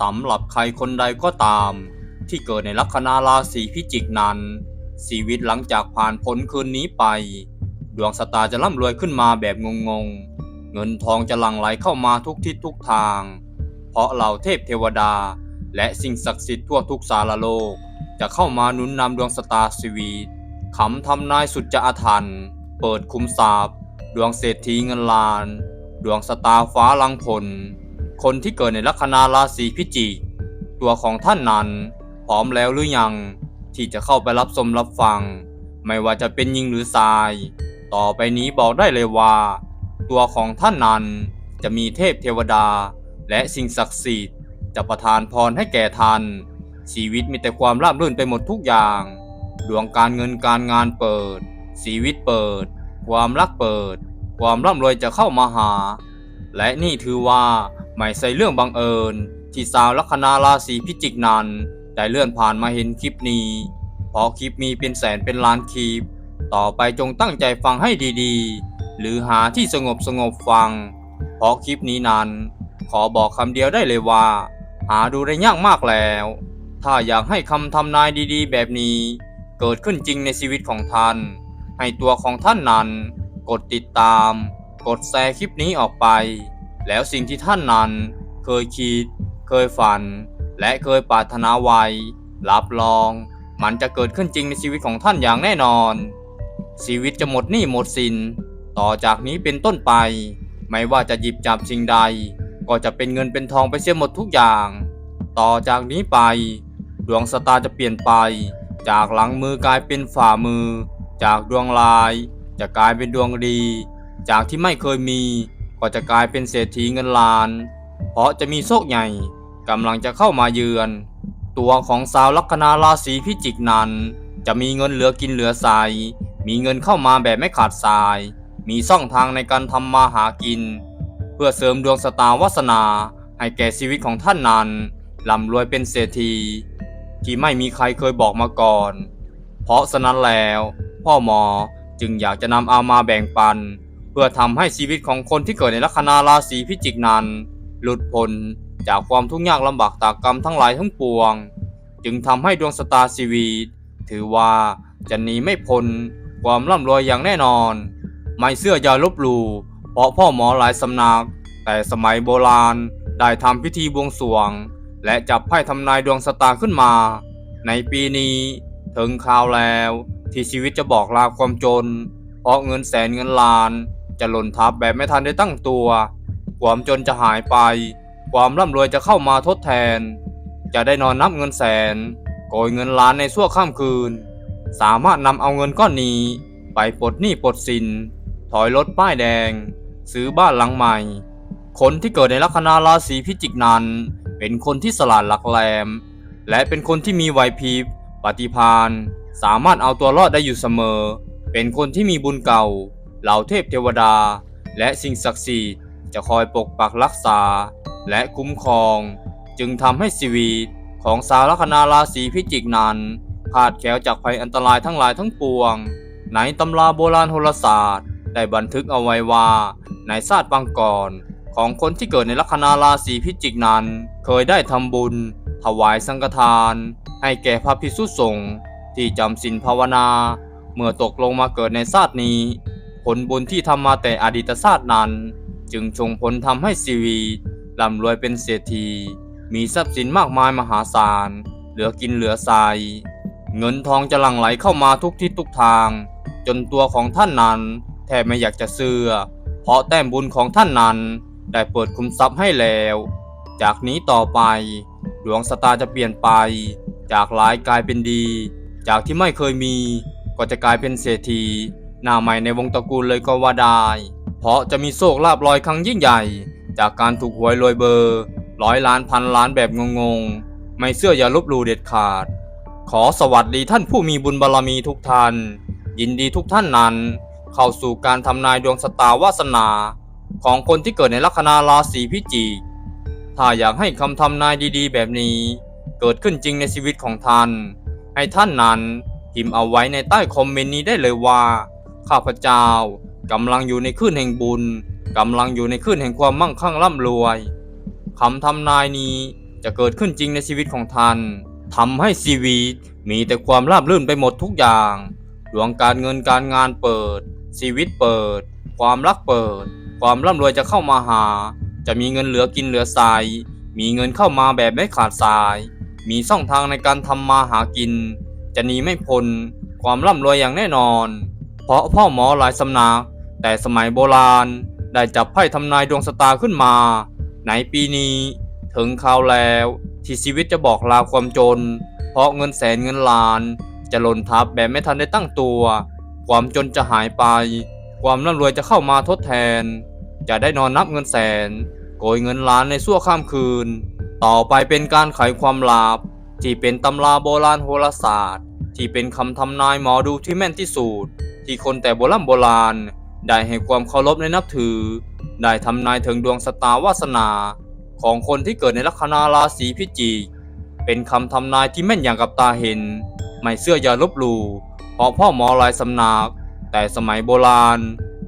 สำหรับใครคนใดก็ตาม ที่เกิดในลัคนาราศีพิจิกนั้น ชีวิตหลังจากผ่านพ้นคืนนี้ไป ดวงสตาร์จะร่ำรวยขึ้นมาแบบงงๆ เงินทองจะหลั่งไหลเข้ามาทุกทิศทุกทาง เพราะเหล่าเทพเทวดา และสิ่งศักดิ์สิทธิ์ทั่วทุกสารโลก จะเข้ามาหนุนนำดวงสตาร์ชีวิตคำทำนายสุดจะอาถรรพ์เปิดคุมทรัพย์ ดวงเศรษฐีเงินล้าน ดวงสตาร์ฟ้าลังผล คนที่เกิดในลัคนาราศีพิจิก ตัวของท่านนั้น พร้อมแล้วหรือยัง ที่จะเข้าไปรับชมรับฟัง ไม่ว่าจะเป็นหญิงหรือชาย ต่อไปนี้บอกได้เลยว่า ตัวของท่านนั้นจะมีเทพเทวดา และสิ่งศักดิ์สิทธิ์ จะประทานพรให้แก่ท่านชีวิตมีแต่ความราบรื่นไปหมดทุกอย่าง ดวงการเงินการงานเปิด ชีวิตเปิด ความรักเปิด ความร่ำรวยจะเข้ามาหา และนี่ถือว่า ไม่ใช่เรื่องบังเอิญ ที่สาวลัคนาราศีพิจิกนั้นได้เลื่อนผ่านมาเห็นคลิปนี้เพราะคลิปมีเป็นแสนเป็นล้านคลิป ต่อไปจงตั้งใจฟังให้ดีๆ หรือหาที่สงบสงบฟัง เพราะคลิปนี้นั้น ขอบอกคำเดียวได้เลยว่า หาดูได้ยากมากแล้ว ถ้าอยากให้คำทำนายดีๆ แบบนี้ เกิดขึ้นจริงในชีวิตของท่าน ให้ตัวของท่านนั้น กดติดตาม กดแชร์คลิปนี้ออกไป แล้วสิ่งที่ท่านนั้นเคยคิด เคยฝัน และเคยปรารถนาไว้รับรอง มันจะเกิดขึ้นจริงในชีวิตของท่านอย่างแน่นอน ชีวิตจะหมดหนี้หมดสิน ต่อจากนี้เป็นต้นไป ไม่ว่าจะหยิบจับสิ่งใด ก็จะเป็นเงินเป็นทองไปเสียหมดทุกอย่าง ต่อจากนี้ไป ดวงสตาร์จะเปลี่ยนไป จากหลังมือกลายเป็นฝ่ามือ จากดวงลาย จะกลายเป็นดวงดี จากที่ไม่เคยมี ก็จะกลายเป็นเศรษฐีเงินล้าน เพราะจะมีโชคใหญ่กำลังจะเข้ามาเยือน ตัวของสาวลัคนาราศีพิจิกนั้น จะมีเงินเหลือกินเหลือใส่มีเงินเข้ามาแบบไม่ขาดสาย มีช่องทางในการทำมาหากิน เพื่อเสริมดวงสตาร์วาสนาให้แก่ชีวิตของท่านนั้นร่ำรวยเป็นเศรษฐีที่ไม่มีใครเคยบอกมาก่อน เพราะฉะนั้นแล้ว พ่อหมอจึงอยากจะนำเอามาแบ่งปันเพื่อทำให้ชีวิตของคนที่เกิดในลัคนาราศีพิจิกนั้น หลุดพ้นจากความทุกข์ยากลำบากตากกรรมทั้งหลายทั้งปวง จึงทำให้ดวงสตาร์ชีวิต ถือว่าจะหนีไม่พ้นความร่ำรวยอย่างแน่นอน ไม่เสื้ออย่าลบลู่เพราะพ่อหมอหลายสำนัก แต่สมัยโบราณได้ทำพิธีบวงสรวง และจับไพ่ทำนายดวงสตาร์ขึ้นมา ในปีนี้ถึงข่าวแล้วที่ชีวิตจะบอกลาความจน เพราะเงินแสนเงินล้าน จะหล่นทับแบบไม่ทันได้ตั้งตัว ความจนจะหายไป ความร่ำรวยจะเข้ามาทดแทน จะได้นอนนับเงินแสนโกยเงินล้านในชั่วข้ามคืน สามารถนำเอาเงินก้อนนี้ ไปปลดหนี้ปลดสิน ถอยรถป้ายแดง ซื้อบ้านหลังใหม่ คนที่เกิดในลัคนาราศีพิจิกนั้น เป็นคนที่สลาดหลักแหลม และเป็นคนที่มีไหวพริบปฏิภาณสามารถเอาตัวรอดได้อยู่เสมอ เป็นคนที่มีบุญเก่า เหล่าเทพเทวดา และสิ่งศักดิ์สิทธิ์จะคอยปกปักรักษา และคุ้มครอง จึงทำให้ชีวิตของสาวลัคนาราศีพิจิกนั้นขาดแคลวจากภัยอันตรายทั้งหลายทั้งปวง ในตำราโบราณโหราศาสตร์ ได้บันทึกเอาไว้ว่าในศาสตร์บางก่อนของคนที่เกิดในลัคนาราศีพิจิกนั้น เคยได้ทำบุญ ถวายสังฆทาน ให้แก่พระภิกษุสงฆ์ที่จำศีลภาวนา เมื่อตกลงมาเกิดในชาตินี้ ผลบุญที่ทำมาแต่อดีตชาตินั้น จึงส่งผลทำให้ชีวิตร่ำรวยเป็นเศรษฐี มีทรัพย์สินมากมายมหาศาล เหลือกินเหลือใช้เงินทองจะหลั่งไหลเข้ามาทุกทิศทุกทาง จนตัวของท่านนั้น แทบไม่อยากจะเชื่อ เพราะแต้มบุญของท่านนั้นได้เปิดคุมทรัพย์ให้แล้ว จากนี้ต่อไป ดวงสตาร์จะเปลี่ยนไป จากร้ายกลายเป็นดี จากที่ไม่เคยมี ก็จะกลายเป็นเศรษฐี หน้าใหม่ในวงตระกูลเลยก็ว่าได้ เพราะจะมีโชคลาภลอยครั้งยิ่งใหญ่ จากการถูกหวยรวยเบอร์ ร้อยล้านพันล้านแบบงงๆ ไม่เชื่ออย่าลบหลู่เด็ดขาด ขอสวัสดีท่านผู้มีบุญบารรมีทุกท่าน ยินดีทุกท่านนั้น เข้าสู่การทำนายดวงชะตาวาสนา ของคนที่เกิดในลัคนาราศีพิจิก ถ้าอยากให้คำทำนายดีๆ แบบนี้ เกิดขึ้นจริงในชีวิตของท่าน ให้ท่านนั้นพิมพ์เอาไว้ในใต้คอมเมนต์นี้ได้เลยว่า ข้าพเจ้ากำลังอยู่ในคลื่นแห่งบุญกำลังอยู่ในคลื่นแห่งความมั่งคั่งร่ำรวยคำทำนายนี้จะเกิดขึ้นจริงในชีวิตของท่านทำให้ชีวิตมีแต่ความราบรื่นไปหมดทุกอย่างดวงการเงินการงานเปิด ชีวิตเปิด ความรักเปิด ความร่ำรวยจะเข้ามาหา จะมีเงินเหลือกินเหลือใายมีเงินเข้ามาแบบไม่ขาดสาย มีช่องทางในการทำมาหากิน จะหนีไม่พ้นความร่ำรวยอย่างแน่นอน เพราะพ่อหมอหลายสำนักแต่สมัยโบราณได้จับไพ่ทำนายดวงชะตาขึ้นมา ในปีนี้ ถึงคราวแล้วที่ชีวิตจะบอกลาความจน เพราะเงินแสนเงินล้าน จะหล่นทับแบบไม่ทันได้ตั้งตัว ความจนจะหายไป ความร่ำรวยจะเข้ามาทดแทน จะได้นอนนับเงินแสน โกยเงินล้านในชั่วข้ามคืน ต่อไปเป็นการไขความลับที่เป็นตำราโบราณโหราศาสตร์ ที่เป็นคำทำนายหมอดูที่แม่นที่สุด ที่คนแต่โบราณโบราณ ได้ให้ความเคารพในนับถือ ได้ทำนายถึงดวงชะตาวาสนา ของคนที่เกิดในลัคนาราศีพิจิก เป็นคำทำนายที่แม่นอย่างกับตาเห็น ไม่เชื่ออย่าลบหลู่เพราะพ่อหมอลายสำนัก แต่สมัยโบราณ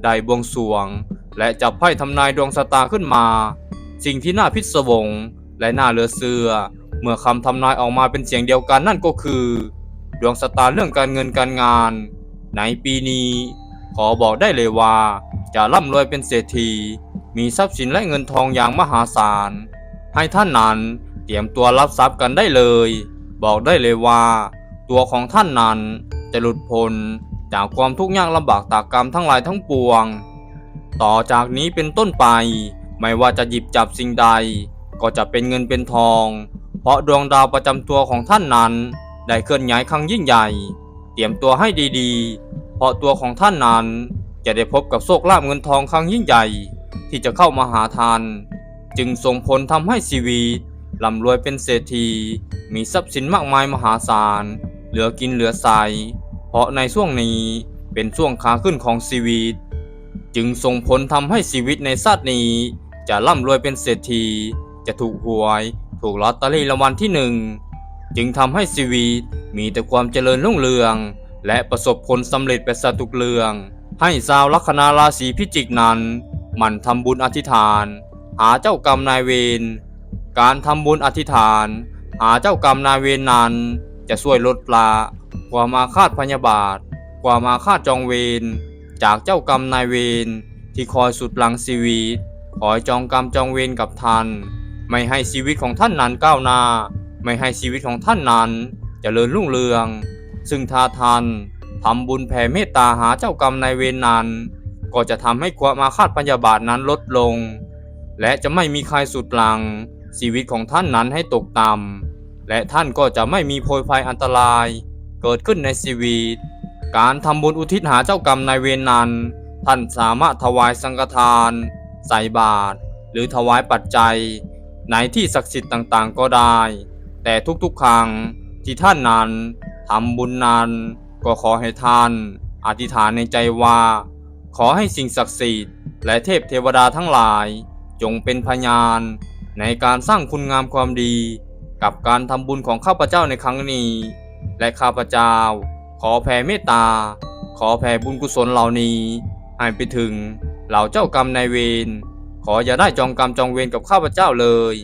ได้บวงสรวง และจับไพ่ทำนายดวงชะตาขึ้นมา สิ่งที่น่าพิศวงและน่าเหลือเชื่อเมื่อคำทำนายออกมาเป็นเสียงเดียวกันนั่นก็คือ ดวงชะตาเรื่องการเงินการงาน ในปีนี้ ขอบอกได้เลยว่า จะร่ำรวยเป็นเศรษฐี มีทรัพย์สินและเงินทองอย่างมหาศาล ให้ท่านนั้นเตรียมตัวรับทรัพย์กันได้เลย บอกได้เลยว่า ตัวของท่านนั้นจะหลุดพ้นจากความทุกข์ยากลำบากตากกรรมทั้งหลายทั้งปวง ต่อจากนี้เป็นต้นไป ไม่ว่าจะหยิบจับสิ่งใด ก็จะเป็นเงินเป็นทอง เพราะดวงดาวประจำตัวของท่านนั้น ได้เคลื่อนย้ายครั้งยิ่งใหญ่ รียมตัวให้ดีๆ เพราะตัวของท่านนั้นจะได้พบกับโชคลาภเงินทองครั้งยิ่งใหญ่ ที่จะเข้ามาหาทาน จึงส่งผลทำให้ชีวิตร่ำรวยเป็นเศรษฐี มีทรัพย์สินมากมายมหาศาล เหลือกินเหลือใช้เพราะในช่วงนี้เป็นช่วงขาขึ้นของชีวิต จึงส่งผลทำให้ชีวิตในชาตินี้ จะร่ำรวยเป็นเศรษฐี จะถูกหวย ถูกลอตเตอรี่รางวัลที่หนึ่งจึงทำให้ชีวิต มีแต่ความเจริญรุ่งเรือง และประสบผลสำเร็จไปซะทุกเรือง ให้ชาวลัคนาราศีพิจิกนั้นมันทำบุญอธิษฐาน หาเจ้ากรรมนายเวรการทำบุญอธิษฐาน หาเจ้ากรรมนายเวรนั้น จะช่วยลดละความอาฆาตพยาบาท ความอาฆาตจองเวรจากเจ้ากรรมนายเวรที่คอยสุดหลังชีวิตคอยจองกรรมจองเวรกับท่าน ไม่ให้ชีวิตของท่านนั้นก้าวหน้า ไม่ให้ชีวิตของท่านนั้น เจริญรุ่งเรือง ซึ่งถ้าทานทำบุญแผ่เมตตาหาเจ้ากรรมนายเวรนั้น ก็จะทำให้ความอาฆาตพยาบาทนั้นลดลง และจะไม่มีใครสุดหลัง ชีวิตของท่านนั้นให้ตกต่ำและท่านก็จะไม่มีโพยภัยอันตราย เกิดขึ้นในชีวิต การทำบุญอุทิศหาเจ้ากรรมนายเวรนั้น ท่านสามารถถวายสังฆทาน ใส่บาตรหรือถวายปัจจัยในที่ศักดิ์สิทธิ์ต่างๆ ก็ได้ แต่ทุกๆครั้ง ที่ท่านนั้นทำบุญนั้นก็ขอให้ท่าน อธิษฐานในใจว่า ขอให้สิ่งศักดิ์สิทธิ์และเทพเทวดาทั้งหลาย จงเป็นพยาน ในการสร้างคุณงามความดี กับการทำบุญของข้าพเจ้าในครั้งนี้ และข้าพเจ้า ขอแผ่เมตตา ขอแผ่บุญกุศลเหล่านี้ให้ไปถึงเหล่าเจ้ากรรมนายเวรขออย่าได้จองกรรมจองเวรกับข้าพเจ้าเลย